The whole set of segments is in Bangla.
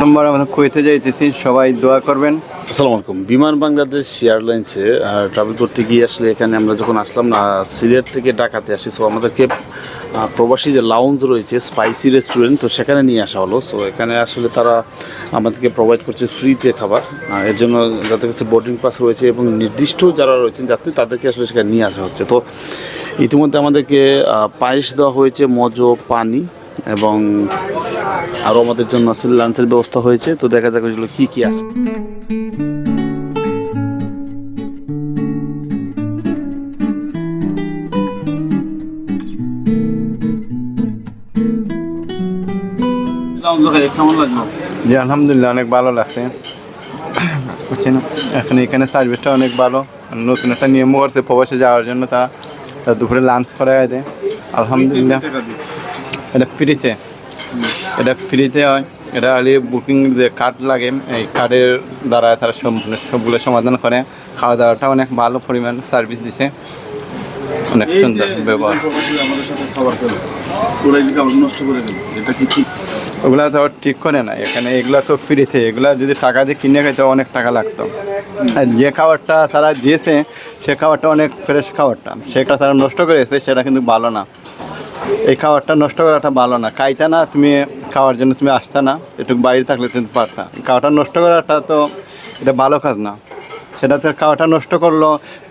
প্রথমবার আমরা কুয়েতে যাইতেছি, সবাই দোয়া করবেন। আসসালামু আলাইকুম। বিমান বাংলাদেশ এয়ারলাইন্সে ট্রাভেল করতে গিয়ে আসলে এখানে আমরা যখন আসলাম না, সিলেট থেকে ঢাকাতে আসি সো আমাদেরকে প্রবাসী যে লাউঞ্জ রয়েছে স্পাইসি রেস্টুরেন্ট তো সেখানে নিয়ে আসা হলো। সো এখানে আসলে তারা আমাদেরকে প্রোভাইড করছে ফ্রিতে খাবার। এর জন্য যাদের কাছে বোর্ডিং পাস রয়েছে এবং নির্দিষ্ট যারা রয়েছেন যাত্রী, তাদেরকে আসলে সেখানে নিয়ে আসা হচ্ছে। তো ইতিমধ্যে আমাদেরকে পায়েস দেওয়া হয়েছে, মজো, পানি। এবং আরও আমাদের জন্য আসলে লাঞ্চের ব্যবস্থা হয়েছে, তো দেখা যাক ওইগুলো কী কী আসে। আলহামদুলিল্লাহ, অনেক ভালো লাগছে। বুঝছেন? এখানে এখানে সার্ভিসটা অনেক ভালো। নতুন একটা নিয়ম করছে প্রবাসে যাওয়ার জন্য, তারা তারা দুপুরে লাঞ্চ করা দেয়। আলহামদুলিল্লাহ। এটা ফ্রিতে এটা ফ্রিতে হয়। এটা খালি বুকিং যে কার্ড লাগে এই কার্ডের দ্বারা তারা সম্পূর্ণ সবগুলো সমাধান করে। খাওয়া দাওয়াটা অনেক ভালো পরিমাণ সার্ভিস দিছে। অনেক সুন্দর ব্যবহার। ওগুলা তো ঠিক করে না। এখানে এগুলা তো ফ্রিতে এগুলা যদি টাকা দিয়ে কিনে খাইতে অনেক টাকা লাগতো। আর যে খাবারটা তারা দিয়েছে সে খাবারটা অনেক ফ্রেশ খাবারটা। সেটা তারা নষ্ট করেছে সেটা কিন্তু ভালো না। এই খাবারটা নষ্ট করাটা ভালো না। খাইতে না তুমি খাওয়ার জন্য তুমি আসতে না। একটু বাইরে থাকলে তুমি পারতা। খাওয়াটা নষ্ট করাটা তো এটা ভালো কাজ না। সেটা তো খাওয়াটা নষ্ট করল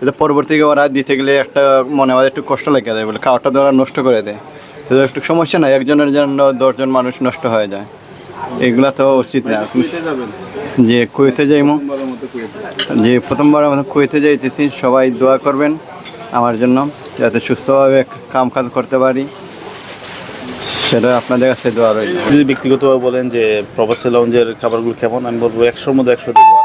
এটা পরবর্তীকে ওরা দিতে গেলে একটা মনে হয় একটু কষ্ট লেগে যায় বলে খাওয়াটা তো ওরা নষ্ট করে দেয়। তো একটু সমস্যা নাই একজনের জন্য দশজন মানুষ নষ্ট হয়ে যায়। এগুলা তো উচিত না। যে কুয়েতে যাইমো। যে প্রথমবার আমরা কুয়েতে যাইতেছি। সবাই দোয়া করবেন আমার জন্য যাতে সুস্থভাবে কাম কাজ করতে পারি। সেটা আপনাদের কাছে দেওয়া রইল। যদি ব্যক্তিগতভাবে বলেন যে প্রবাসী লঞ্চের খাবারগুলো কেমন, আমি বলব একশোর মধ্যে একশো দেবো।